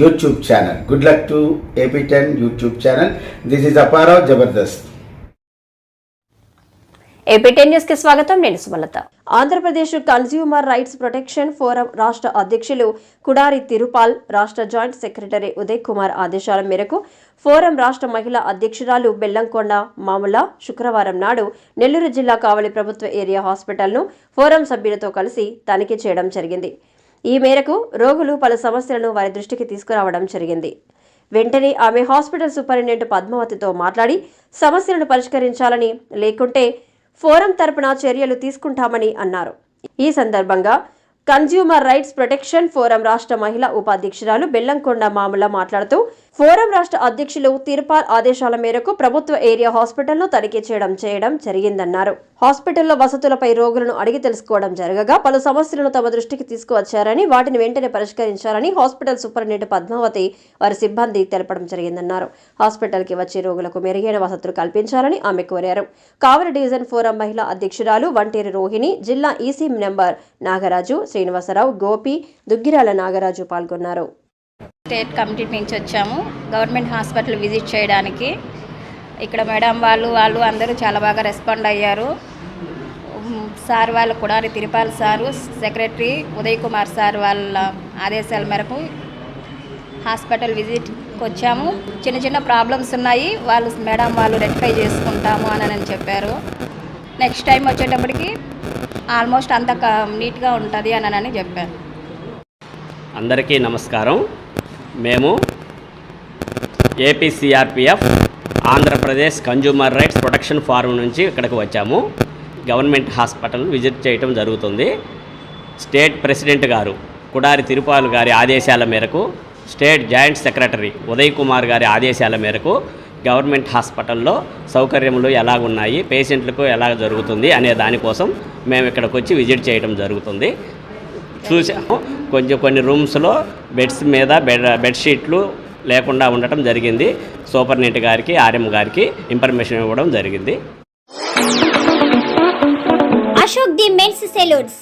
YouTube channel good luck to AP ten YouTube channel this is Apparao Jabardasth AP ten న్యూస్కి స్వాగతం. నేను Sumalatha. Andhra Pradesh consumer rights protection forum రాష్ట్ర అధ్యక్షులు కుడారి తిరుపాల్ రాష్ట్ర జాయింట్ సెక్రటరీ ఉదయ్ కుమార్ ఆదేశాల మేరకు ఫోరం రాష్ట్ర మహిళా అధ్యక్షురాలు బెల్లంకొండ మాముల శుక్రవారం నాడు నెల్లూరు జిల్లా కావలి ప్రభుత్వ ఏరియా హాస్పిటల్ను ఫోరం సభ్యులతో కలిసి తనిఖీ చేయడం జరిగింది. ఈ మేరకు రోగులు పలు సమస్యలను వారి దృష్టికి తీసుకురావడం జరిగింది. వెంటనే ఆమె హాస్పిటల్ సూపరింటెండెంట్ పద్మావతితో మాట్లాడి సమస్యలను పరిష్కరించాలని లేకుంటే ఫోరం తరపున చర్యలు తీసుకుంటామని అన్నారు. ఈ సందర్భంగా కన్జ్యూమర్ రైట్స్ ప్రొటెక్షన్ ఫోరం రాష్ట్ర మహిళా ఉపాధ్యక్షురాలు బెల్లంకొండ మామూల మాట్లాడుతూ ఫోరం రాష్ట్ర అధ్యక్షులు తిరుపాల్ ఆదేశాల మేరకు ప్రభుత్వ ఏరియా హాస్పిటల్ను తనిఖీ చేయడం చేయడం జరిగిందన్నారు. హాస్పిటల్లో వసతులపై రోగులను అడిగి తెలుసుకోవడం జరగగా పలు సమస్యలను తమ దృష్టికి తీసుకువచ్చారని వాటిని వెంటనే పరిష్కరించాలని హాస్పిటల్ సూపరింటెండెంట్ పద్మావతి వారి సిబ్బంది తెలపడం జరిగిందన్నారు. హాస్పిటల్కి వచ్చే రోగులకు మెరుగైన వసతులు కల్పించాలని ఆమె కోరారు. కావలి డివిజన్ ఫోరం మహిళా అధ్యక్షురాలు వంటేరు రోహిణి జిల్లా ఈసీ నెంబర్ నాగరాజు శ్రీనివాసరావు గోపి దుగ్గిరాల నాగరాజు పాల్గొన్నారు. స్టేట్ కమిటీ నుంచి వచ్చాము. గవర్నమెంట్ హాస్పిటల్ విజిట్ చేయడానికి. ఇక్కడ మేడం వాళ్ళు వాళ్ళు అందరూ చాలా బాగా రెస్పాండ్ అయ్యారు. సార్ వాళ్ళు కూడా Tirupal sir secretary Uday Kumar sir వాళ్ళ ఆదేశాల మేరకు హాస్పిటల్ విజిట్కి వచ్చాము. చిన్న చిన్న ప్రాబ్లమ్స్ ఉన్నాయి. వాళ్ళు మేడం వాళ్ళు రెక్టిఫై చేసుకుంటాము అని అని చెప్పారు. నెక్స్ట్ టైం వచ్చేటప్పటికి ఆల్మోస్ట్ అంత నీట్గా ఉంటుంది అని అని చెప్పారు. అందరికీ నమస్కారం. మేము APCRPF Andhra Pradesh consumer rights protection forum నుంచి ఇక్కడికి వచ్చాము. గవర్నమెంట్ హాస్పిటల్ విజిట్ చేయటం జరుగుతుంది. స్టేట్ ప్రెసిడెంట్ గారు కుడారి తిరుపాలు గారి ఆదేశాల మేరకు state joint secretary Uday Kumar గారి ఆదేశాల మేరకు గవర్నమెంట్ హాస్పిటల్లో సౌకర్యములు ఎలా ఉన్నాయి పేషెంట్లకు ఎలా జరుగుతుంది అనే దానికోసం మేము ఇక్కడికి వచ్చి విజిట్ చేయడం జరుగుతుంది. చూసాము కొంచెం కొన్ని రూమ్స్లో బెడ్స్ మీద బెడ్ బెడ్షీట్లు లేకుండా ఉండటం జరిగింది. సూపర్నెంట్ గారికి ఆర్ఎం గారికి ఇన్ఫర్మేషన్ ఇవ్వడం జరిగింది. Ashok the men's salons.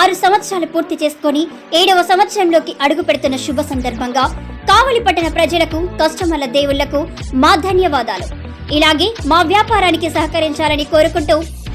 ఆరు సంవత్సరాలు పూర్తి చేసుకొని ఏడవ సంవత్సరంలోకి అడుగు పెడుతున్న శుభ సందర్భంగా కావలి పట్టణ ప్రజలకు కస్టమర్ల దేవుళ్ళకు మా ధన్యవాదాలు. ఇలాగే మా వ్యాపారానికి సహకరించాలని కోరుకుంటూ